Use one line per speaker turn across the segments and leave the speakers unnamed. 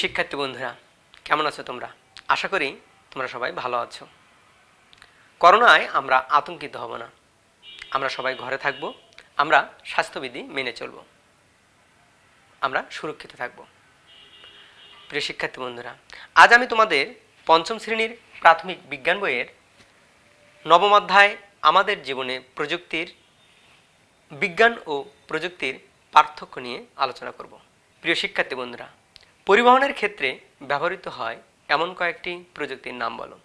শিক্ষার্থী বন্ধুরা, কেমন আছো তোমরা? আশা করি তোমরা সবাই ভালো আছো। করোনায় আমরা আতঙ্কিত হব না। আমরা সবাই ঘরে থাকব, আমরা স্বাস্থ্যবিধি মেনে চলব। আমরা সুরক্ষিত থাকব। প্রিয় শিক্ষার্থী বন্ধুরা, আজ আমি তোমাদের পঞ্চম শ্রেণির প্রাথমিক বিজ্ঞান বইয়ের নবম অধ্যায় আমাদের জীবনে প্রযুক্তির বিজ্ঞান ও প্রযুক্তির পার্থক্য নিয়ে আলোচনা করব। প্রিয় শিক্ষার্থী বন্ধুরা পরিবহনের ক্ষেত্রে ব্যবহৃত হয় এমন কয়েকটি প্রযুক্তির নাম বলো।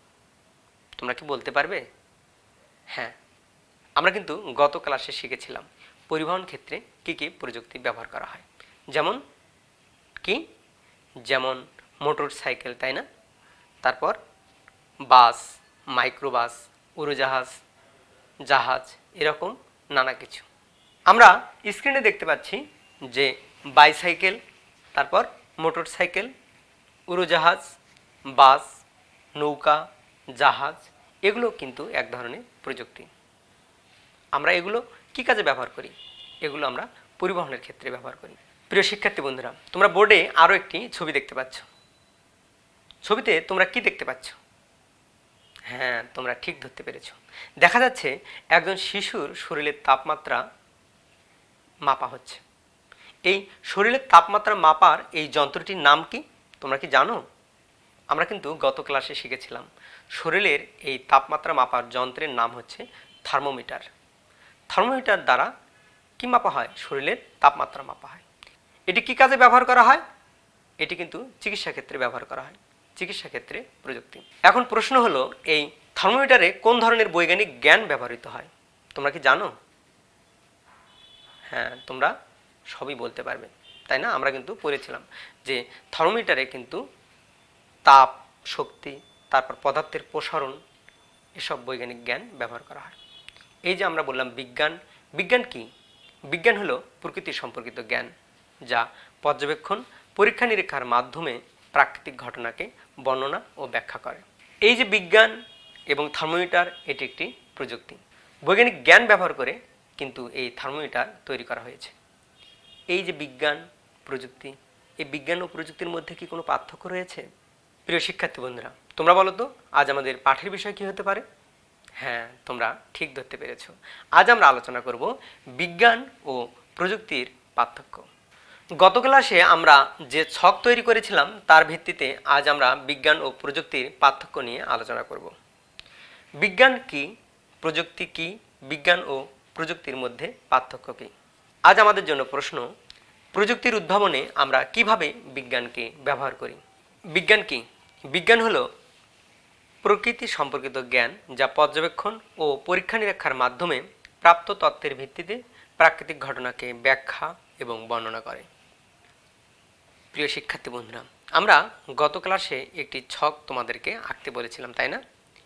তোমরা কি বলতে পারবে? হ্যাঁ। আমরা কিন্তু গত ক্লাসে শিখেছিলাম পরিবহন ক্ষেত্রে কি কি প্রযুক্তি ব্যবহার করা হয়। যেমন কি? যেমন মোটর সাইকেল, তাই না? তারপর বাস, মাইক্রোবাস, উড়োজাহাজ, জাহাজ, এরকম নানা কিছু। আমরা স্ক্রিনে দেখতে পাচ্ছি যে বাইসাইকেল, তারপর মোটর সাইকেল উড়োজাহাজ, বাস, নৌকা, জাহাজ, এগুলো কিন্তু এক ধরনের প্রযুক্তি। আমরা এগুলো কি কাজে ব্যবহার করি? এগুলো আমরা পরিবহনের ক্ষেত্রে ব্যবহার করি। প্রিয় শিক্ষার্থী বন্ধুরা, তোমরা বোর্ডে আরও একটি ছবি দেখতে পাচ্ছ। ছবিতে তোমরা কি দেখতে পাচ্ছ? হ্যাঁ তোমরা ঠিক ধরতে পেরেছ। দেখা যাচ্ছে একজন শিশুর শরীরের তাপমাত্রা মাপা হচ্ছে। এই শরীরের তাপমাত্রা মাপার এই যন্ত্রটির নাম কি? তোমরা কি জানো? আমরা কিন্তু গত ক্লাসে শিখেছিলাম। শরীরের এই তাপমাত্রা মাপার যন্ত্রের নাম হচ্ছে থার্মোমিটার থার্মোমিটার দ্বারা কি মাপা হয়? শরীরের তাপমাত্রা মাপা হয়। এটি কি কাজে ব্যবহার করা হয়? এটি কিন্তু চিকিৎসা ক্ষেত্রে ব্যবহার করা হয়। চিকিৎসা ক্ষেত্রে প্রযুক্তি। এখন প্রশ্ন হলো, এই থার্মোমিটারে কোন ধরনের বৈজ্ঞানিক জ্ঞান ব্যবহৃত হয়? তোমরা কি জানো? হ্যাঁ তোমরা সবই বলতে পারবে। তাই না? আমরা কিন্তু পড়েছিলাম যে থার্মোমিটারে কিন্তু তাপ, শক্তি, তারপর পদার্থের প্রসারণ এসব বৈজ্ঞানিক জ্ঞান ব্যবহার করা হয়। এই যে আমরা বললাম বিজ্ঞান বিজ্ঞান কি? বিজ্ঞান হলো প্রকৃতি সম্পর্কিত জ্ঞান যা পর্যবেক্ষণ, পরীক্ষা নিরীক্ষার মাধ্যমে প্রাকৃতিক ঘটনাকে বর্ণনা ও ব্যাখ্যা করে। এই যে বিজ্ঞান এবং থার্মোমিটার, এটি একটি প্রযুক্তি। বৈজ্ঞানিক জ্ঞান ব্যবহার করে কিন্তু এই থার্মোমিটার তৈরি করা হয়েছে। এই যে বিজ্ঞান, প্রযুক্তি, এই বিজ্ঞান ও প্রযুক্তির মধ্যে কি কোনো পার্থক্য রয়েছে? প্রিয় শিক্ষার্থী বন্ধুরা, তোমরা বলো তো, আজ আমাদের পাঠের বিষয় কি হতে পারে? হ্যাঁ তোমরা ঠিক ধরতে পেরেছ। আজ আমরা আলোচনা করব বিজ্ঞান ও প্রযুক্তির পার্থক্য। গত ক্লাসে আমরা যে ছক তৈরি করেছিলাম, তার ভিত্তিতে আজ আমরা বিজ্ঞান ও প্রযুক্তির পার্থক্য নিয়ে আলোচনা করব। বিজ্ঞান কি, প্রযুক্তি কি, বিজ্ঞান ও প্রযুক্তির মধ্যে পার্থক্য কি? আজ আমাদের জন্য প্রশ্ন, প্রযুক্তির উদ্ভাবনে আমরা কীভাবে বিজ্ঞানকে ব্যবহার করি? বিজ্ঞান কি? বিজ্ঞান হলো প্রকৃতি সম্পর্কিত জ্ঞান যা পর্যবেক্ষণ ও পরীক্ষা নিরীক্ষার মাধ্যমে প্রাপ্ত তত্ত্বের ভিত্তিতে প্রাকৃতিক ঘটনাকে ব্যাখ্যা এবং বর্ণনা করে। প্রিয় শিক্ষার্থী বন্ধুরা, আমরা গত ক্লাসে একটি ছক তোমাদেরকে আঁকতে বলেছিলাম, তাই না?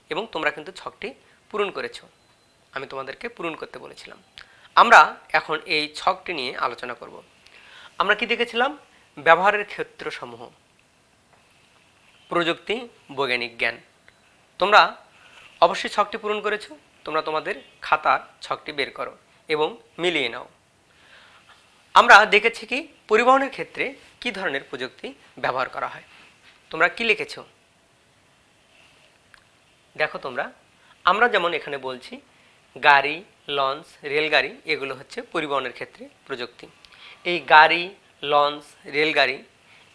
এবং তোমরা কিন্তু ছকটি পূরণ করেছ। আমি তোমাদেরকে পূরণ করতে বলেছিলাম। আমরা এখন এই ছকটি নিয়ে আলোচনা করব। আমরা কি দেখেছিলাম? ব্যবহারের ক্ষেত্রসমূহ। প্রযুক্তি, বৈজ্ঞানিক জ্ঞান। তোমরা অবশ্যই ছকটি পূরণ করেছ। তোমরা তোমাদের খাতার ছকটি বের করো এবং মিলিয়ে নাও। আমরা দেখেছি কি, পরিবহনের ক্ষেত্রে কি ধরনের প্রযুক্তি ব্যবহার করা হয়? তোমরা কি লিখেছো? দেখো তোমরা। আমরা যেমন এখানে বলছি গাড়ি, লঞ্চ, রেলগাড়ি এগুলো হচ্ছে পরিবহনের ক্ষেত্রে প্রযুক্তি। এই গাড়ি, লঞ্চ, রেলগাড়ি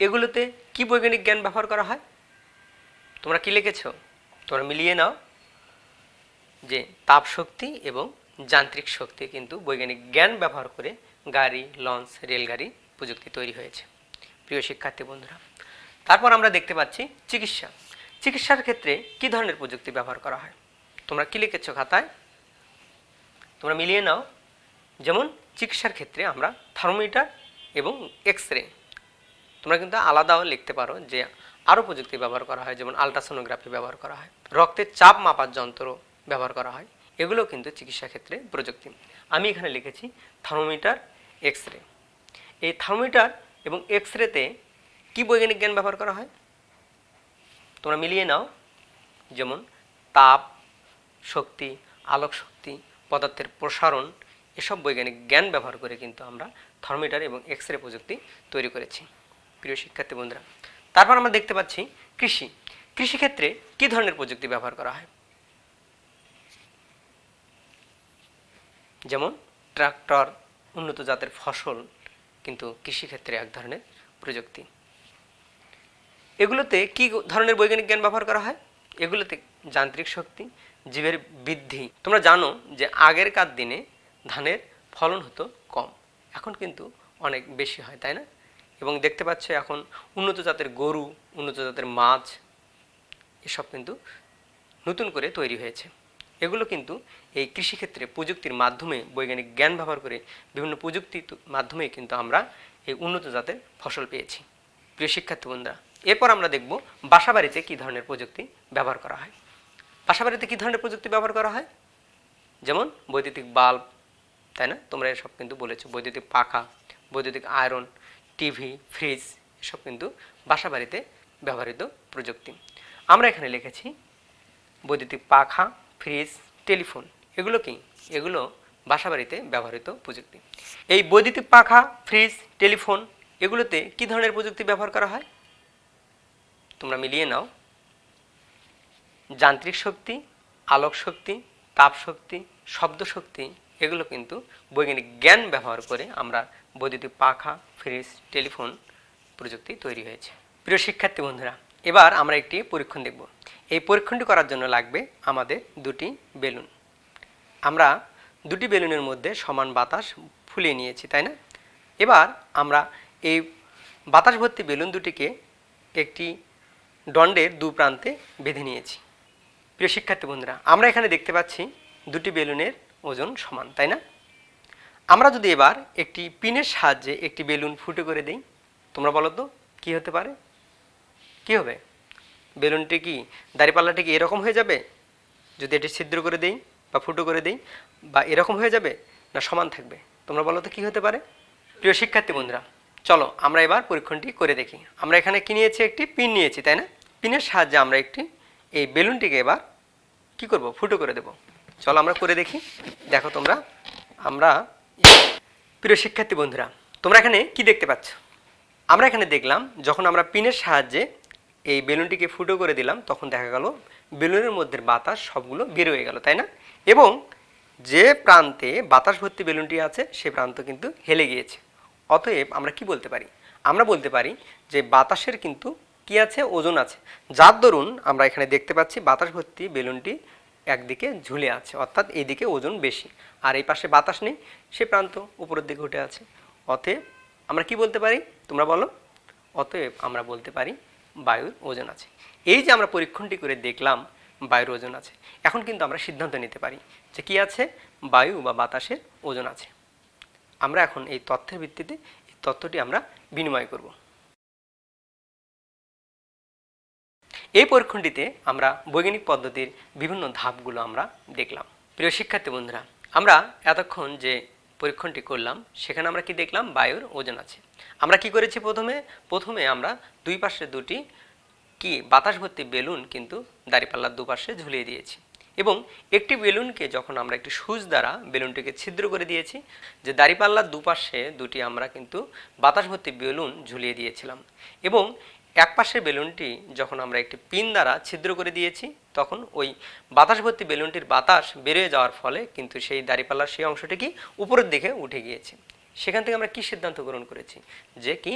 এগুলোতে কি বৈজ্ঞানিক জ্ঞান ব্যবহার করা হয়? তোমরা কি লিখেছো? তোমরা মিলিয়ে নাও যে তাপ শক্তি এবং যান্ত্রিক শক্তি কিন্তু বৈজ্ঞানিক জ্ঞান ব্যবহার করে গাড়ি, লঞ্চ, রেলগাড়ি প্রযুক্তি তৈরি হয়েছে। প্রিয় শিক্ষার্থী বন্ধুরা, তারপর আমরা দেখতে পাচ্ছি চিকিৎসা। চিকিৎসার ক্ষেত্রে কি ধরনের প্রযুক্তি ব্যবহার করা হয়? তোমরা কি লিখেছো খাতায়? তোমরা মিলিয়ে নাও। যেমন চিকিৎসার ক্ষেত্রে আমরা থার্মোমিটার এবং এক্স রে তোমরা কিন্তু আলাদাও লিখতে পারো যে আরও প্রযুক্তি ব্যবহার করা হয়, যেমন আলট্রাসোনোগ্রাফি ব্যবহার করা হয়, রক্তের চাপ মাপার যন্ত্র ব্যবহার করা হয় এগুলো কিন্তু চিকিৎসা ক্ষেত্রে প্রযুক্তি। আমি এখানে লিখেছি থার্মোমিটার এক্স রে এই থার্মোমিটার এবং এক্স রেতে কী বৈজ্ঞানিক জ্ঞান ব্যবহার করা হয়? তোমরা মিলিয়ে নাও। যেমন তাপ, শক্তি, আলোক শক্তি পদার্থের প্রসারণ, এসব বৈজ্ঞানিক জ্ঞান ব্যবহার করে কিন্তু আমরা থার্মোমিটার এবং এক্স রে প্রযুক্তি তৈরি করেছি। প্রিয় শিক্ষার্থী বন্ধুরা, তারপর আমরা দেখতে পাচ্ছি কৃষি। কৃষিক্ষেত্রে কী ধরনের প্রযুক্তি ব্যবহার করা হয়? যেমন ট্রাক্টর, উন্নত জাতের ফসল কিন্তু কৃষিক্ষেত্রে এক ধরনের প্রযুক্তি। এগুলোতে কি ধরনের বৈজ্ঞানিক জ্ঞান ব্যবহার করা হয়? এগুলোতে যান্ত্রিক শক্তি জীবের বৃদ্ধি। তোমরা জানো যে আগেরকার দিনে ধানের ফলন হতো কম। এখন কিন্তু অনেক বেশি হয়, তাই না? এবং দেখতে পাচ্ছ এখন উন্নত জাতের গরু, উন্নত জাতের মাছ, এসব কিন্তু নতুন করে তৈরি হয়েছে। এগুলো কিন্তু এই কৃষিক্ষেত্রে প্রযুক্তির মাধ্যমে, বৈজ্ঞানিক জ্ঞান ব্যবহার করে বিভিন্ন প্রযুক্তির মাধ্যমে কিন্তু আমরা এই উন্নত জাতের ফসল পেয়েছি। প্রিয় শিক্ষার্থী বন্ধুরা, এরপর আমরা দেখব বাসাবাড়িতে কী ধরনের প্রযুক্তি ব্যবহার করা হয়। বাসাবাড়িতে কী ধরনের প্রযুক্তি ব্যবহার করা হয়? যেমন বৈদ্যুতিক বাল্ব, তাই না? তোমরা এসব কিন্তু বলেছ। বৈদ্যুতিক পাখা, বৈদ্যুতিক আয়রন, টিভি, ফ্রিজ, এসব কিন্তু বাসাবাড়িতে ব্যবহৃত প্রযুক্তি। আমরা এখানে লিখেছি বৈদ্যুতিক পাখা, ফ্রিজ, টেলিফোন, এগুলো কি? এগুলো বাসাবাড়িতে ব্যবহৃত প্রযুক্তি। এই বৈদ্যুতিক পাখা, ফ্রিজ, টেলিফোন, এগুলোতে কি ধরনের প্রযুক্তি ব্যবহার করা হয়? তোমরা মিলিয়ে নাও। যান্ত্রিক শক্তি, আলোক শক্তি, তাপ শক্তি, শব্দ শক্তি, এগুলো কিন্তু বৈজ্ঞানিক জ্ঞান ব্যবহার করে আমরা বৈদ্যুতিক পাখা, ফ্রিজ, টেলিফোন প্রযুক্তি তৈরি হয়েছে। প্রিয় শিক্ষার্থী বন্ধুরা, এবার আমরা একটি পরীক্ষণ দেখব। এই পরীক্ষণটি করার জন্য লাগবে আমাদের দুটি বেলুন। আমরা দুটি বেলুনের মধ্যে সমান বাতাস ফুলিয়ে নিয়েছি, তাই না? এবার আমরা এই বাতাস ভর্তি বেলুন দুটিকে একটি দণ্ডের দু প্রান্তে বেঁধে নিয়েছি। প্রিয় শিক্ষার্থী বন্ধুরা, আমরা এখানে দেখতে পাচ্ছি দুটি বেলুনের ওজন সমান, তাই না? আমরা যদি এবার একটি পিনের সাহায্যে একটি বেলুন ফুটো করে দেই, তোমরা বলো তো, কী হতে পারে? কি হবে? বেলুনটি কি দাড়িপাল্লাটি কি এরকম হয়ে যাবে? যদি এটি ছিদ্র করে দেই বা ফুটো করে দেই, বা এরকম হয়ে যাবে না সমান থাকবে? তোমরা বলো তো, কী হতে পারে? প্রিয় শিক্ষার্থী বন্ধুরা, চলো আমরা এবার পরীক্ষণটি করে দেখি। আমরা এখানে কি নিয়েছি? একটি পিন নিয়েছি, তাই না? পিনের সাহায্যে আমরা একটি এই বেলুনটিকে এবার কি করব? ফুটো করে দেব। চলো আমরা করে দেখি। দেখো তোমরা, আমরা প্রিয় শিক্ষার্থী বন্ধুরা, তোমরা এখানে কি দেখতে পাচ্ছ? আমরা এখানে দেখলাম, যখন আমরা পিনের সাহায্যে এই বেলুনটিকে ফুটো করে দিলাম, তখন দেখা গেল বেলুনের মধ্যে বাতাস সবগুলো বের হয়ে গেল, তাই না? এবং যে প্রান্তে বাতাস ভর্তি বেলুনটি আছে, সে প্রান্ত কিন্তু হেলে গিয়েছে। অতএব আমরা কি বলতে পারি? আমরা বলতে পারি যে বাতাসের কিন্তু কি আছে? ওজন আছে। যার দরুন আমরা এখানে দেখতে পাচ্ছি বাতাস ভর্তি বেলুনটি একদিকে ঝুলে আছে, অর্থাৎ এইদিকে ওজন বেশি। আর এই পাশে বাতাস নেই, সে প্রান্ত উপরের দিকে উঠে আছে। অতএব আমরা কি বলতে পারি? তোমরা বলো। অতএব আমরা বলতে পারি বায়ুর ওজন আছে। এই যে আমরা পরীক্ষণটি করে দেখলাম বায়ুর ওজন আছে, এখন কিন্তু আমরা সিদ্ধান্ত নিতে পারি যে কি আছে? বায়ু বা বাতাসের ওজন আছে। আমরা এখন এই তথ্যের ভিত্তিতে এই তথ্যটি আমরা বিনিময় করব। এই পরীক্ষণটিতে আমরা বৈজ্ঞানিক পদ্ধতির বিভিন্ন ধাপগুলো আমরা দেখলাম। প্রিয় শিক্ষার্থী বন্ধুরা, আমরা এতক্ষণ যে পরীক্ষণটি করলাম, সেখানে আমরা কি দেখলাম? বায়ুর ওজন আছে। আমরা কি করেছি প্রথমে? প্রথমে আমরা দুই পাশে দুটি কি বাতাস ভর্তি বেলুন কিন্তু দাঁড়িপাল্লার দুপাশে ঝুলিয়ে দিয়েছি এবং একটি বেলুনকে যখন আমরা একটি সুচ দ্বারা বেলুনটিকে ছিদ্র করে দিয়েছি, যে দাঁড়িপাল্লার দুপাশে দুটি আমরা কিন্তু বাতাস ভর্তি বেলুন ঝুলিয়ে দিয়েছিলাম এবং এক পাশের বেলুনটি যখন আমরা একটি পিন দ্বারা ছিদ্র করে দিয়েছি, তখন ওই বাতাস ভর্তি বেলুনটির বাতাস বেরিয়ে যাওয়ার ফলে কিন্তু সেই দাঁড়িপাল্লার সেই অংশটি কি উপরের দিকে উঠে গিয়েছে। সেখান থেকে আমরা কি সিদ্ধান্ত গ্রহণ করেছি? যে কি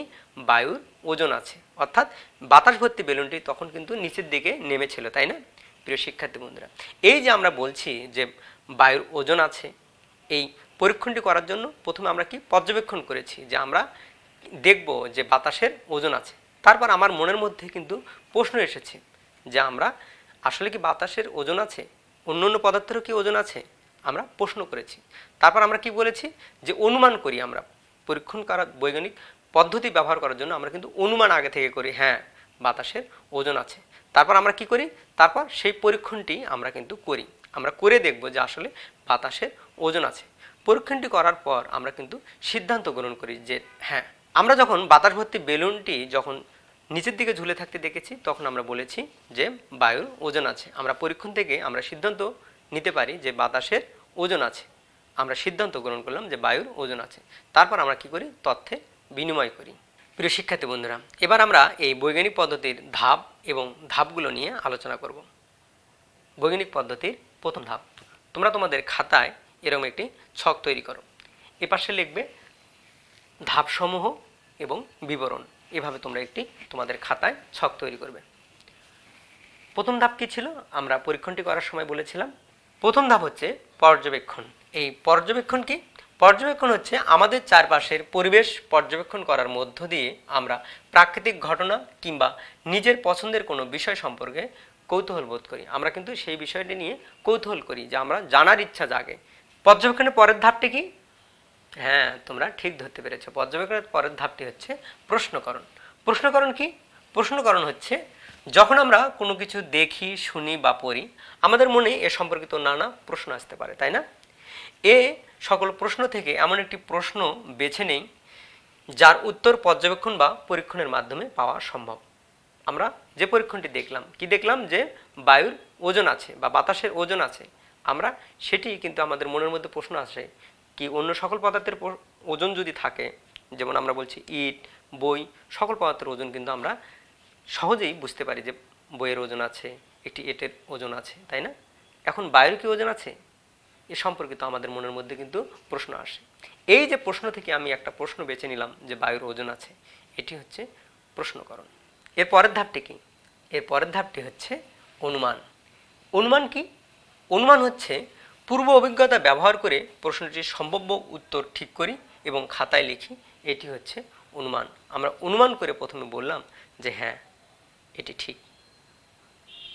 বায়ুর ওজন আছে। অর্থাৎ বাতাস ভর্তি বেলুনটি তখন কিন্তু নিচের দিকে নেমেছিল, তাই না? প্রিয় শিক্ষার্থী বন্ধুরা, এই যে আমরা বলছি যে বায়ুর ওজন আছে, এই পরীক্ষণটি করার জন্য প্রথমে আমরা কি পর্যবেক্ষণ করেছি? যে আমরা দেখব যে বাতাসের ওজন আছে। তারপর আমার মনের মধ্যে কিন্তু প্রশ্ন এসেছে যে আমরা আসলে কি বাতাসের ওজন আছে? অন্য অন্য পদার্থেরও কি ওজন আছে? আমরা প্রশ্ন করেছি। তারপর আমরা কি বলেছি? যে অনুমান করি আমরা। পরীক্ষণ করার বৈজ্ঞানিক পদ্ধতি ব্যবহার করার জন্য আমরা কিন্তু অনুমান আগে থেকে করি হ্যাঁ বাতাসের ওজন আছে। তারপর আমরা কি করি? তারপর সেই পরীক্ষণটি আমরা কিন্তু করি। আমরা করে দেখব যে আসলে বাতাসের ওজন আছে। পরীক্ষণটি করার পর আমরা কিন্তু সিদ্ধান্ত গ্রহণ করি যে হ্যাঁ আমরা যখন বাতাস ভর্তি বেলুনটি যখন নিচের দিকে ঝুলে থাকতে দেখেছি, তখন আমরা বলেছি যে বায়ুর ওজন আছে। আমরা পরীক্ষণ থেকে আমরা সিদ্ধান্ত নিতে পারি যে বাতাসের ওজন আছে। আমরা সিদ্ধান্ত গ্রহণ করলাম যে বায়ুর ওজন আছে। তারপর আমরা কি করি? তথ্যে বিনিময় করি। প্রিয় শিক্ষার্থী বন্ধুরা, এবার আমরা এই বৈজ্ঞানিক পদ্ধতির ধাপ এবং ধাপগুলো নিয়ে আলোচনা করব। বৈজ্ঞানিক পদ্ধতির প্রথম ধাপ। তোমরা তোমাদের খাতায় এরকম একটি ছক তৈরি করো। এ পাশে লিখবে ধাপসমূহ এবং বিবরণ। এভাবে তোমরা একটি তোমাদের খাতায় ছক তৈরি করবে। প্রথম ধাপ কী ছিল? আমরা পরীক্ষণটি করার সময় বলেছিলাম। প্রথম ধাপ হচ্ছে পর্যবেক্ষণ। এই পর্যবেক্ষণ কি? পর্যবেক্ষণ হচ্ছে আমাদের চারপাশের পরিবেশ পর্যবেক্ষণ করার মধ্য দিয়ে আমরা প্রাকৃতিক ঘটনা কিংবা নিজের পছন্দের কোনো বিষয় সম্পর্কে কৌতূহল বোধ করি। আমরা কিন্তু সেই বিষয়টি নিয়ে কৌতূহল করি যে আমরা জানার ইচ্ছা জাগে। পর্যবেক্ষণের পরের ধাপটি কি? হ্যাঁ তোমরা ঠিক ধরতে পেরেছ। পর্যবেক্ষণের পরের ধাপটি হচ্ছে প্রশ্নকরণ। প্রশ্নকরণ কি? প্রশ্নকরণ হচ্ছে, যখন আমরা কোনো কিছু দেখি, শুনি বা পড়ি, আমাদের মনে এ সম্পর্কিত নানা প্রশ্ন আসতে পারে, তাই না? এ সকল প্রশ্ন থেকে এমন একটি প্রশ্ন বেছে নেই, যার উত্তর পর্যবেক্ষণ বা পরীক্ষণের মাধ্যমে পাওয়া সম্ভব। আমরা যে পরীক্ষণটি দেখলাম, কি দেখলাম? যে বায়ুর ওজন আছে বা বাতাসের ওজন আছে। আমরা সেটি কিন্তু আমাদের মনের মধ্যে প্রশ্ন আসে কি অন্য সকল পদার্থের ওজন যদি থাকে, যেমন আমরা বলছি ইট, বই, সকল পদার্থের ওজন কিন্তু আমরা সহজেই বুঝতে পারি যে বইয়ের ওজন আছে, একটি এটের ওজন আছে, তাই না? এখন বায়ুর কি ওজন আছে? এ সম্পর্কিত আমাদের মনের মধ্যে কিন্তু প্রশ্ন আসে। এই যে প্রশ্ন থেকে আমি একটা প্রশ্ন বেছে নিলাম যে বায়ুর ওজন আছে, এটি হচ্ছে প্রশ্নকরণ। এর পরের ধাপটি কি? এর পরের ধাপটি হচ্ছে অনুমান। অনুমান কি? অনুমান হচ্ছে পূর্ব অভিজ্ঞতা ব্যবহার করে প্রশ্নটির সম্ভাব্য উত্তর ঠিক করি এবং খাতায় লিখি, এটি হচ্ছে অনুমান। আমরা অনুমান করে প্রথমে বললাম যে হ্যাঁ এটি ঠিক।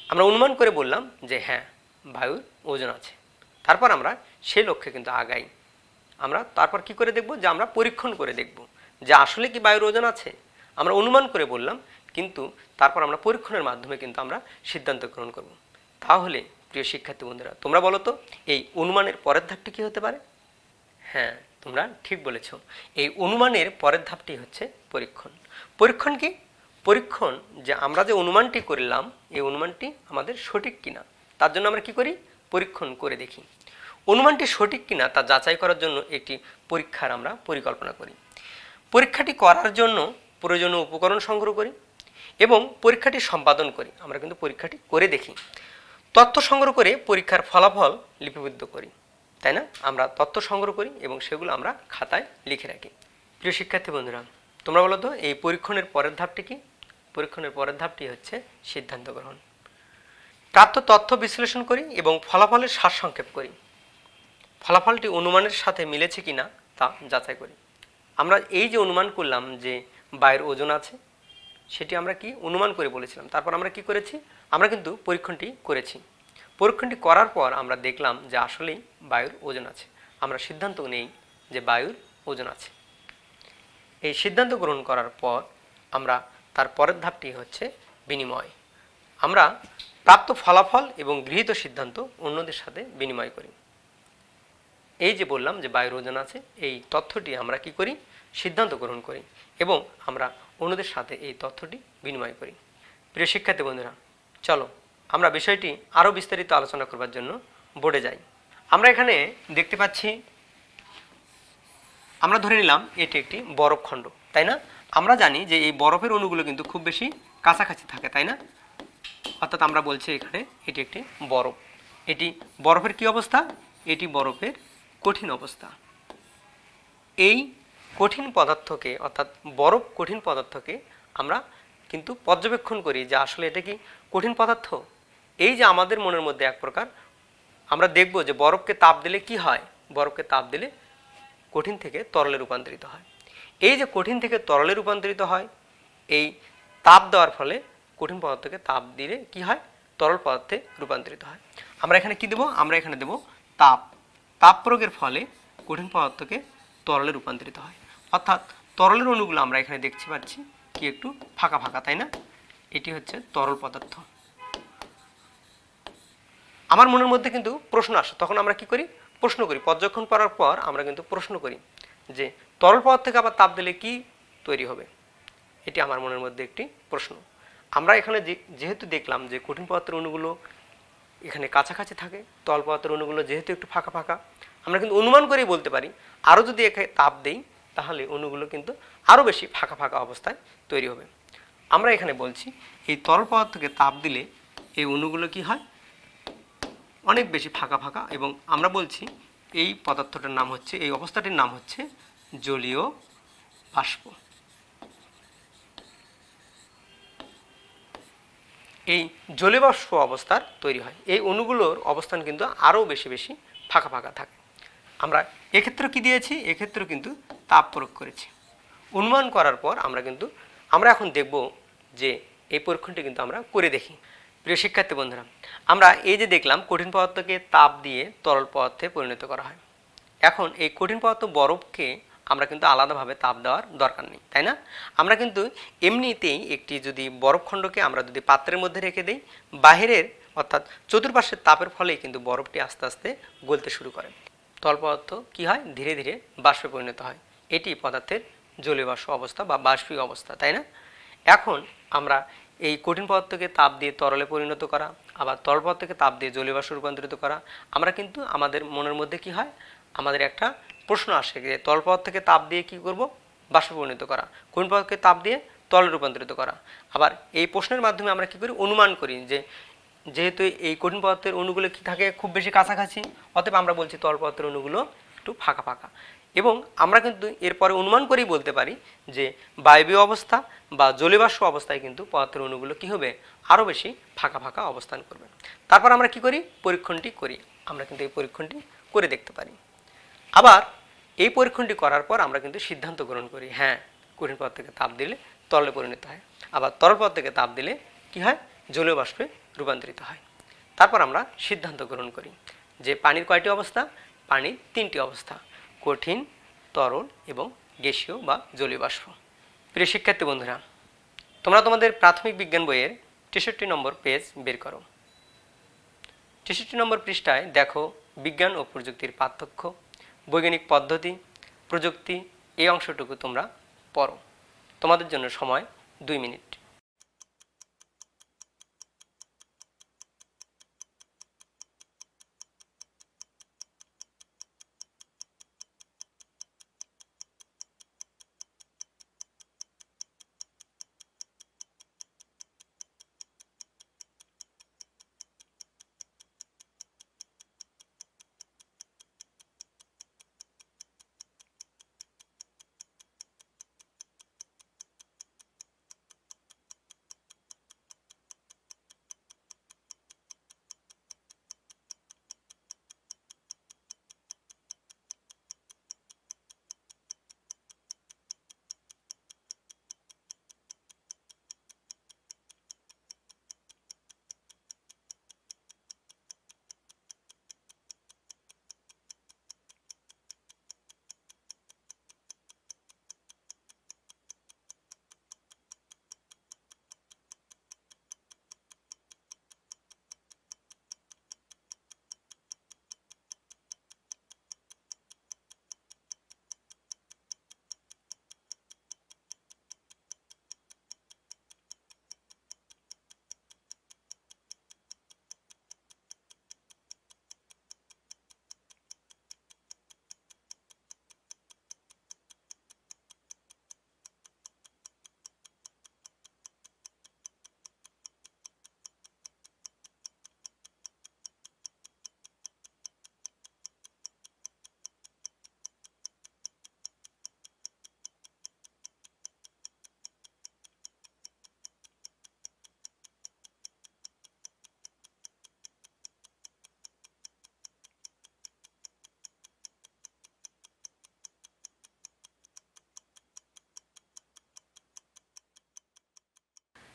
আমরা অনুমান করে বললাম যে হ্যাঁ বায়ুর ওজন আছে। তারপর আমরা সেই লক্ষ্যে কিন্তু আগাই। আমরা তারপর কি করে দেখব? যে আমরা পরীক্ষণ করে দেখব যে আসলে কি বায়ুর ওজন আছে। আমরা অনুমান করে বললাম, কিন্তু তারপর আমরা পরীক্ষণের মাধ্যমে কিন্তু আমরা সিদ্ধান্ত গ্রহণ করব। তাহলে প্রিয় শিক্ষার্থী বন্ধুরা, তোমরা বলো তো, এই অনুমানের পরের ধাপটি কী হতে পারে? হ্যাঁ তোমরা ঠিক বলেছ। এই অনুমানের পরের ধাপটি হচ্ছে পরীক্ষণ। পরীক্ষণ কি? পরীক্ষণ যে আমরা যে অনুমানটি করলাম, এই অনুমানটি আমাদের সঠিক কিনা, তার জন্য আমরা কি করি? পরীক্ষণ করে দেখি। অনুমানটি সঠিক কিনা, তা যাচাই করার জন্য একটি পরীক্ষার আমরা পরিকল্পনা করি। পরীক্ষাটি করার জন্য প্রয়োজনীয় উপকরণ সংগ্রহ করি এবং পরীক্ষাটি সম্পাদন করি। আমরা কিন্তু পরীক্ষাটি করে দেখি। তথ্য সংগ্রহ করে পরীক্ষার ফলাফল লিপিবদ্ধ করি, তাই না? আমরা তথ্য সংগ্রহ করি এবং সেগুলো আমরা খাতায় লিখে রাখি। প্রিয় শিক্ষার্থী বন্ধুরা, তোমরা বলো তো, এই পরীক্ষণের পরের ধাপটি কি? পরীক্ষণের পরের ধাপটি হচ্ছে সিদ্ধান্ত গ্রহণ। প্রাপ্ত তথ্য বিশ্লেষণ করি এবং ফলাফলের সারসংক্ষেপ করি। ফলাফলটি অনুমানের সাথে মিলেছে কিনা তা যাচাই করি। আমরা এই যে অনুমান করলাম যে বায়ুর ওজন আছে সেটি আমরা কি অনুমান করে বলেছিলাম। তারপর আমরা কি করেছি? আমরা কিন্তু পরীক্ষণটি করেছি। পরীক্ষণটি করার পর আমরা দেখলাম যে আসলেই বায়ুর ওজন আছে। আমরা সিদ্ধান্ত নেই যে বায়ুর ওজন আছে। এই সিদ্ধান্ত গ্রহণ করার পর আমরা তার পরের ধাপটি হচ্ছে বিনিময়। আমরা প্রাপ্ত ফলাফল এবং গৃহীত সিদ্ধান্ত অন্যদের সাথে বিনিময় করি। এই যে বললাম যে বায়ুর ওজন আছে, এই তথ্যটি আমরা কি করি? সিদ্ধান্ত গ্রহণ করি এবং আমরা অন্যদের সাথে এই তথ্যটি বিনিময় করি। প্রিয় শিক্ষার্থী বন্ধুরা, চলো আমরা বিষয়টি আরও বিস্তারিত আলোচনা করবার জন্য বোর্ডে যাই। আমরা এখানে দেখতে পাচ্ছি, আমরা ধরে নিলাম এটি একটি বরফখণ্ড তাই না? আমরা জানি যে এই বরফের অণুগুলো কিন্তু খুব বেশি কাছাকাছি থাকে, তাই না? অর্থাৎ আমরা বলছি এখানে এটি একটি বরফ। এটি বরফের কি অবস্থা? এটি বরফের কঠিন অবস্থা। এই কঠিন পদার্থকে, অর্থাৎ বরফ কঠিন পদার্থকে আমরা কিন্তু পর্যবেক্ষণ করি যে আসলে এটা কি কঠিন পদার্থ? এই যে আমাদের মনের মধ্যে এক প্রকার, আমরা দেখব যে বরফকে তাপ দিলে কি হয়? বরফকে তাপ দিলে কঠিন থেকে তরলে রূপান্তরিত হয়। এই যে কঠিন থেকে তরলে রূপান্তরিত হয়, এই তাপ দেওয়ার ফলে কঠিন পদার্থকে তাপ দিলে কি হয়? তরল পদার্থে রূপান্তরিত হয়। আমরা এখানে কি দেব? আমরা এখানে দেব তাপ। তাপ প্রয়োগের ফলে কঠিন পদার্থকে তরলে রূপান্তরিত হয়। অর্থাৎ তরলের অণুগুলো আমরা এখানে দেখতে পাচ্ছি, কি একটু ফাঁকা ফাঁকা, তাই না? এটি হচ্ছে তরল পদার্থ। আমার মনের মধ্যে কিন্তু প্রশ্ন আসে, তখন আমরা কি করি? প্রশ্ন করি। পর্যবেক্ষণ করার পর আমরা কিন্তু প্রশ্ন করি যে, তরল পদার্থ থেকে আবার তাপ দিলে কি তৈরি হবে? এটি আমার মনের মধ্যে একটি প্রশ্ন। আমরা এখানে যেহেতু দেখলাম যে, কঠিন পদার্থের অণুগুলো এখানে কাছাকাছি থাকে, তরল পদার্থের অণুগুলো যেহেতু একটু ফাঁকা ফাঁকা, আমরা কিন্তু অনুমান করেই বলতে পারি, আরও যদি এখানে তাপ দেই তাহলে অণুগুলো কিন্তু আরও বেশি ফাঁকা ফাঁকা অবস্থায় তৈরি হবে। আমরা এখানে বলছি, এই তরল পদার্থকে তাপ দিলে এই অণুগুলো কি হয়? অনেক বেশি ফাঁকা ফাঁকা এবং আমরা বলছি এই পদার্থটার নাম হচ্ছে, এই অবস্থাটির নাম হচ্ছে জলীয় বাষ্প। এই জলীয় বাষ্প অবস্থার তৈরি হয়। এই অণুগুলোর অবস্থান কিন্তু আরও বেশি বেশি ফাঁকা ফাঁকা থাকে। আমরা এক্ষেত্রে কি দিয়েছি? এক্ষেত্রেও কিন্তু তাপ প্রয়োগ করেছি। অনুমান করার পর আমরা কিন্তু, আমরা এখন দেখব যে এই পরীক্ষণটি কিন্তু আমরা করে দেখি। প্রিয় শিক্ষার্থী বন্ধুরা, আমরা এই যে দেখলাম, কঠিন পদার্থকে তাপ দিয়ে তরল পদার্থে পরিণত করা হয়। এখন এই কঠিন পদার্থ বরফকে আমরা কিন্তু আলাদাভাবে তাপ দেওয়ার দরকার নেই, তাই না? আমরা কিন্তু এমনিতেই একটি যদি বরফখণ্ডকে আমরা যদি পাত্রের মধ্যে রেখে দিই, বাহিরের অর্থাৎ চতুর্পাশের তাপের ফলেই কিন্তু বরফটি আস্তে আস্তে গলতে শুরু করে। তরল পদার্থ কী হয়? ধীরে ধীরে বাষ্পে পরিণত হয়। এটি পদার্থের জলীয় বাষ্প অবস্থা বা বাষ্পীয় অবস্থা, তাই না? এখন আমরা এই কঠিন পদার্থকে তাপ দিয়ে তরলে পরিণত করা, আবার তরল পদার্থকে তাপ দিয়ে জলীয় বাষ্পে রূপান্তরিত করা, আমরা কিন্তু আমাদের মনের মধ্যে কি হয়? আমাদের একটা প্রশ্ন আসে যে তরল পদার্থকে তাপ দিয়ে কি করব? বাষ্পে পরিণত করা। কঠিন পদার্থকে তাপ দিয়ে তরলে রূপান্তরিত করা। আবার এই প্রশ্নের মাধ্যমে আমরা কি করি? অনুমান করি যে যেহেতু এই কঠিন পদার্থের অণুগুলো কি থাকে? খুব বেশি কাছাকাছি। অতএব আমরা বলছি তরল পদার্থের অণুগুলো একটু ফাঁকা ফাঁকা। এবং আমরা কিন্তু এরপরে অনুমান করেই বলতে পারি যে বায়বীয় অবস্থা বা জলীয়বাষ্প অবস্থায় কিন্তু পদার্থের অণুগুলো কী হবে? আরও বেশি ফাঁকা ফাঁকা অবস্থান করবে। তারপর আমরা কি করি? পরীক্ষণটি করি। আমরা কিন্তু এই পরীক্ষণটি করে দেখতে পারি। আবার এই পরীক্ষণটি করার পর আমরা কিন্তু সিদ্ধান্ত গ্রহণ করি। হ্যাঁ কঠিন পদার্থকে তাপ দিলে তরলে পরিণত হয়। আবার তরল পদ থেকে তাপ দিলে কি হয়? জলীয় বাষ্পে রূপান্তরিত হয়। তারপর আমরা সিদ্ধান্ত গ্রহণ করি যে পানির কয়টি অবস্থা? পানির তিনটি অবস্থা। কঠিন, তরল এবং গ্যাসীয় বা জলীয় বাষ্প। প্রিয় শিক্ষার্থী বন্ধুরা, তোমরা তোমাদের প্রাথমিক বিজ্ঞান বইয়ের তেষট্টি নম্বর পেজ বের করো। তেষট্টি নম্বর পৃষ্ঠায় দেখো বিজ্ঞান ও প্রযুক্তির পার্থক্য, বৈজ্ঞানিক পদ্ধতি, প্রযুক্তি, এই অংশটুকু তোমরা পড়ো। তোমাদের জন্য সময় দুই মিনিট।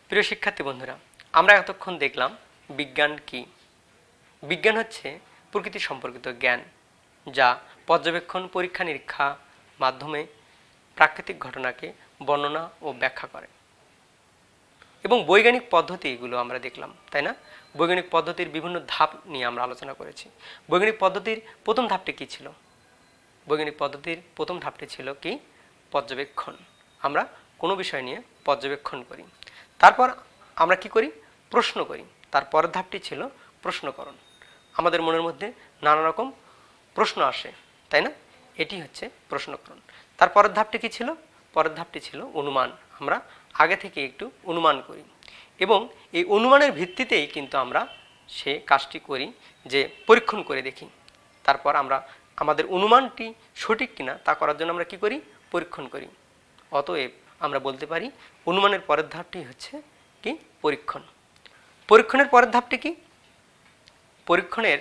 প্রিয় শিক্ষার্থী বন্ধুরা, আমরা এতক্ষণ দেখলাম বিজ্ঞান কি? বিজ্ঞান হচ্ছে প্রকৃতি সম্পর্কিত জ্ঞান, যা পর্যবেক্ষণ, পরীক্ষা, নিরীক্ষা মাধ্যমে প্রাকৃতিক ঘটনাকে বর্ণনা ও ব্যাখ্যা করে। এবং বৈজ্ঞানিক পদ্ধতি এগুলো আমরা দেখলাম, তাই না? বৈজ্ঞানিক পদ্ধতির বিভিন্ন ধাপ নিয়ে আমরা আলোচনা করেছি। বৈজ্ঞানিক পদ্ধতির প্রথম ধাপটি কী ছিল? বৈজ্ঞানিক পদ্ধতির প্রথম ধাপটি ছিল কি? পর্যবেক্ষণ। আমরা কোনো বিষয় নিয়ে পর্যবেক্ষণ করি। তারপর আমরা কি করি? প্রশ্ন করি। তার পরের ধাপটি ছিল প্রশ্নকরণ। আমাদের মনের মধ্যে নানা রকম প্রশ্ন আসে, তাই না? এটি হচ্ছে প্রশ্নকরণ। তার পরের ধাপটি কী ছিল? পরের ধাপটি ছিল অনুমান। আমরা আগে থেকে একটু অনুমান করি। এবং এই অনুমানের ভিত্তিতেই কিন্তু আমরা সে কাজটি করি যে পরীক্ষণ করে দেখি। তারপর আমরা আমাদের অনুমানটি সঠিক কিনা তা করার জন্য আমরা কি করি? পরীক্ষণ করি। অতএব আমরা বলতে পারি, অনুমানের পরের ধাপটি হচ্ছে কি? পরীক্ষণ। পরীক্ষণের পরের ধাপটি কি? পরীক্ষণের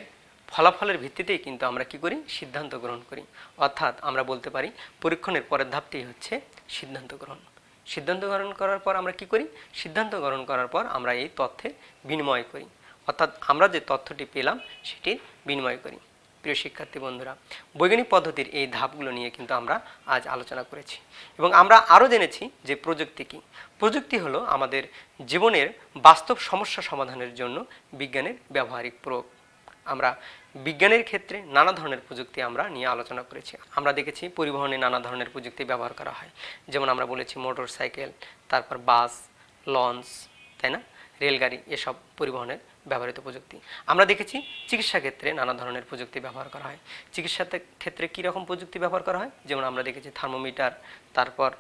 ফলাফলের ভিত্তিতেই কিন্তু আমরা কি করি? সিদ্ধান্ত গ্রহণ করি। অর্থাৎ আমরা বলতে পারি, পরীক্ষণের পরের ধাপটি হচ্ছে সিদ্ধান্ত গ্রহণ। সিদ্ধান্ত গ্রহণ করার পর আমরা কি করি? সিদ্ধান্ত গ্রহণ করার পর আমরা এই তথ্যের বিনিময় করি। অর্থাৎ আমরা যে তথ্যটি পেলাম, সেটির বিনিময় করি। প্রিয় শিক্ষার্থী বন্ধুরা, বৈজ্ঞানিক পদ্ধতির এই ধাপগুলো নিয়ে কিন্তু আমরা আজ আলোচনা করেছি এবং আমরা আরও জেনেছি যে প্রযুক্তি কী। প্রযুক্তি হলো আমাদের জীবনের বাস্তব সমস্যা সমাধানের জন্য বিজ্ঞানের ব্যবহারিক প্রয়োগ। আমরা বিজ্ঞানের ক্ষেত্রে নানা ধরনের প্রযুক্তি আমরা নিয়ে আলোচনা করেছি। আমরা দেখেছি পরিবহনে নানা ধরনের প্রযুক্তি ব্যবহার করা হয়। যেমন আমরা বলেছি মোটর সাইকেল তারপর বাস, লঞ্চ, তাই না? রেলগাড়ি, এসব পরিবহনের ব্যবহৃত প্রযুক্তি। আমরা দেখেছি চিকিৎসা ক্ষেত্রে নানা ধরনের প্রযুক্তি ব্যবহার করা হয়। চিকিৎসা ক্ষেত্রে কী রকম প্রযুক্তি ব্যবহার করা হয়? যেমন আমরা দেখেছি থার্মোমিটার, তারপর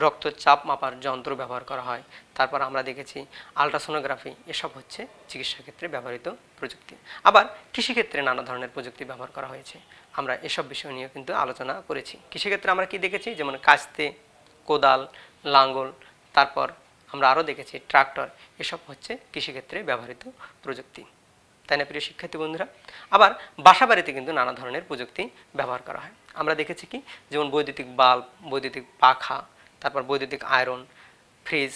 রক্তচাপ মাপার যন্ত্র ব্যবহার করা হয়। তারপর আমরা দেখেছি আলট্রাসোনোগ্রাফি, এসব হচ্ছে চিকিৎসা ক্ষেত্রে ব্যবহৃত প্রযুক্তি। আবার কৃষিক্ষেত্রে নানা ধরনের প্রযুক্তি ব্যবহার করা হয়েছে। আমরা এসব বিষয় নিয়ে কিন্তু আলোচনা করেছি। কৃষিক্ষেত্রে আমরা কি দেখেছি? যেমন কাস্তে, কোদাল, লাঙ্গল, তারপর আমরা আরও দেখেছি ট্রাক্টর, এসব হচ্ছে কৃষিক্ষেত্রে ব্যবহৃত প্রযুক্তি। তাই না, প্রিয় শিক্ষার্থী বন্ধুরা? আবার বাসা বাড়িতে কিন্তু নানা ধরনের প্রযুক্তি ব্যবহার করা হয়। আমরা দেখেছি কি, যেমন বৈদ্যুতিক বাল্ব, বৈদ্যুতিক পাখা, তারপর বৈদ্যুতিক আয়রন, ফ্রিজ,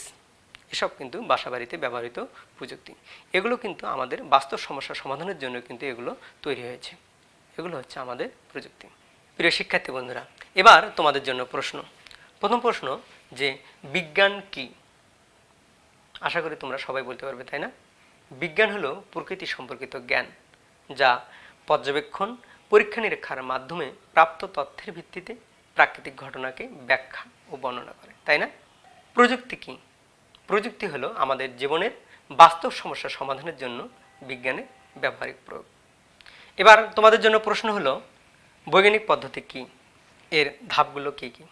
এসব কিন্তু বাসা বাড়িতে ব্যবহৃত প্রযুক্তি। এগুলো কিন্তু আমাদের বাস্তব সমস্যা সমাধানের জন্য কিন্তু এগুলো তৈরি হয়েছে। এগুলো হচ্ছে আমাদের প্রযুক্তি। প্রিয় শিক্ষার্থী বন্ধুরা, এবার তোমাদের জন্য প্রশ্ন। প্রথম প্রশ্ন যে, বিজ্ঞান কি? আশা করি তোমরা সবাই বলতে পারবে, তাই না? বিজ্ঞান হলো প্রকৃতি সম্পর্কিত জ্ঞান, যা পর্যবেক্ষণ, পরীক্ষা নিরীক্ষার মাধ্যমে প্রাপ্ত তথ্যের ভিত্তিতে প্রাকৃতিক ঘটনাকে ব্যাখ্যা ও বর্ণনা করে, তাই না? প্রযুক্তি কি? প্রযুক্তি হলো আমাদের জীবনের বাস্তব সমস্যা সমাধানের জন্য বিজ্ঞানের ব্যবহারিক প্রয়োগ। এবার তোমাদের জন্য প্রশ্ন হলো, বৈজ্ঞানিক পদ্ধতি কি? এর ধাপগুলো কী কী?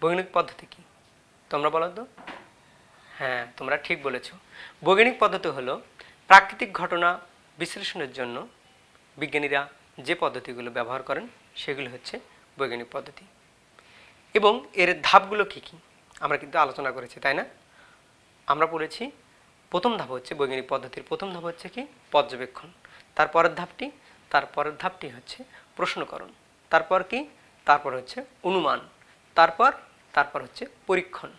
বৈজ্ঞানিক পদ্ধতি কী? তোমরা বলো তো। হ্যাঁ তোমরা ঠিক বলেছ। বৈজ্ঞানিক পদ্ধতি হলো প্রাকৃতিক ঘটনা বিশ্লেষণের জন্য বিজ্ঞানীরা যে পদ্ধতিগুলো ব্যবহার করেন, সেগুলো হচ্ছে বৈজ্ঞানিক পদ্ধতি। এবং এর ধাপগুলো কী কী? আমরা কিন্তু আলোচনা করেছি, তাই না? আমরা পড়েছি, প্রথম ধাপ হচ্ছে বৈজ্ঞানিক পদ্ধতির প্রথম ধাপ হচ্ছে কি? পর্যবেক্ষণ। তারপরের ধাপটি তারপরের ধাপটি হচ্ছে প্রশ্নকরণ। তারপর কি? তারপর হচ্ছে অনুমান। তারপর তারপর হচ্ছে পরীক্ষণ,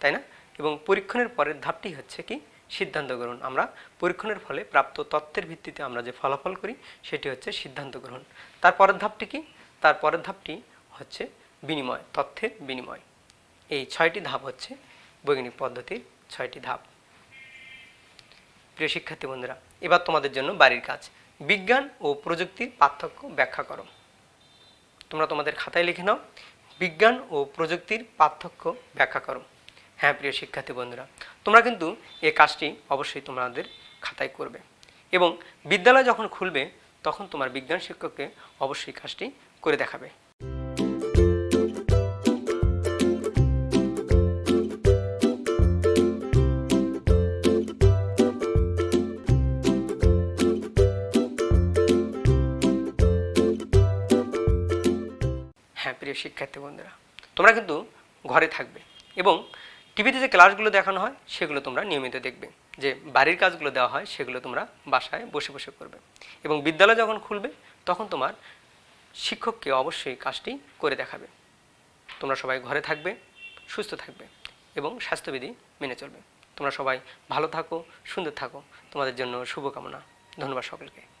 তাই না? এবং পরীক্ষণের পরের ধাপটি হচ্ছে কি? সিদ্ধান্ত গ্রহণ। আমরা পরীক্ষণের ফলে প্রাপ্ত তথ্যের ভিত্তিতে আমরা যে ফলাফল করি, সেটি হচ্ছে সিদ্ধান্ত গ্রহণ। তার পরের ধাপটি কি? তার পরের ধাপটি হচ্ছে বিনিময়, তথ্যের বিনিময়। এই ছয়টি ধাপ হচ্ছে বৈজ্ঞানিক পদ্ধতির ছয়টি ধাপ। প্রিয় শিক্ষার্থী বন্ধুরা, এবার তোমাদের জন্য বাড়ির কাজ। বিজ্ঞান ও প্রযুক্তির পার্থক্য ব্যাখ্যা করো। তোমরা তোমাদের খাতায় লিখে নাও। বিজ্ঞান ও প্রযুক্তির পার্থক্য ব্যাখ্যা করো। হ্যাঁ প্রিয় শিক্ষার্থী বন্ধুরা, তোমরা কিন্তু এই কাজটি অবশ্যই তোমাদের খাতায় করবে এবং বিদ্যালয় যখন খুলবে, তখন তোমার বিজ্ঞান শিক্ষককে অবশ্যই কাজটি করে দেখাবে। হ্যাঁ প্রিয় শিক্ষার্থী বন্ধুরা, তোমরা কিন্তু ঘরে থাকবে এবং টিভিতে যে ক্লাসগুলো দেখানো হয়, সেগুলো তোমরা নিয়মিত দেখবে। যে বাড়ির কাজগুলো দেওয়া হয়, সেগুলো তোমরা বাসায় বসে বসে করবে। এবং বিদ্যালয় যখন খুলবে, তখন তোমার শিক্ষককে অবশ্যই কাজটি করে দেখাবে। তোমরা সবাই ঘরে থাকবে, সুস্থ থাকবে এবং স্বাস্থ্যবিধি মেনে চলবে। তোমরা সবাই ভালো থাকো, সুন্দর থাকো। তোমাদের জন্য শুভকামনা। ধন্যবাদ সকলকে।